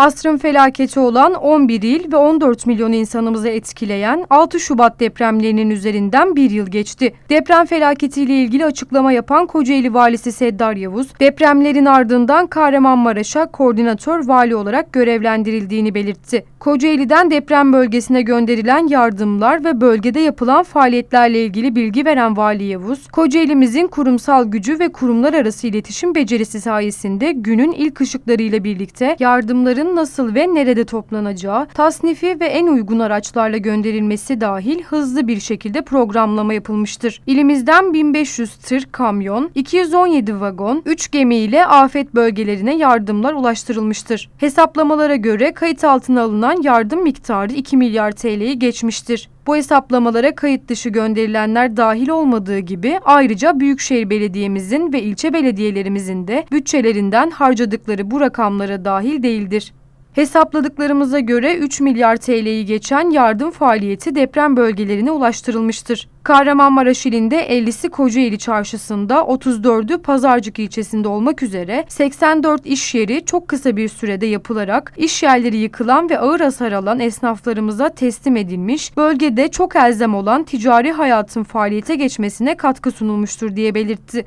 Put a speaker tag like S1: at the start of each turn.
S1: Asrın felaketi olan 11 il ve 14 milyon insanımızı etkileyen 6 Şubat depremlerinin üzerinden bir yıl geçti. Deprem felaketiyle ilgili açıklama yapan Kocaeli Valisi Seddar Yavuz, depremlerin ardından Kahramanmaraş'a koordinatör vali olarak görevlendirildiğini belirtti. Kocaeli'den deprem bölgesine gönderilen yardımlar ve bölgede yapılan faaliyetlerle ilgili bilgi veren Vali Yavuz, Kocaeli'mizin kurumsal gücü ve kurumlar arası iletişim becerisi sayesinde günün ilk ışıklarıyla birlikte yardımların nasıl ve nerede toplanacağı, tasnifi ve en uygun araçlarla gönderilmesi dahil hızlı bir şekilde programlama yapılmıştır. İlimizden 1500 tır kamyon, 217 vagon, 3 gemi ile afet bölgelerine yardımlar ulaştırılmıştır. Hesaplamalara göre kayıt altına alınan yardım miktarı 2 milyar TL'yi geçmiştir. Bu hesaplamalara kayıt dışı gönderilenler dahil olmadığı gibi ayrıca Büyükşehir Belediye'mizin ve ilçe belediyelerimizin de bütçelerinden harcadıkları bu rakamlara dahil değildir. Hesapladıklarımıza göre 3 milyar TL'yi geçen yardım faaliyeti deprem bölgelerine ulaştırılmıştır. Kahramanmaraş ilinde 50'si Kocaeli çarşısında, 34'ü Pazarcık ilçesinde olmak üzere 84 iş yeri çok kısa bir sürede yapılarak iş yerleri yıkılan ve ağır hasar alan esnaflarımıza teslim edilmiş, bölgede çok elzem olan ticari hayatın faaliyete geçmesine katkı sunulmuştur diye belirtti.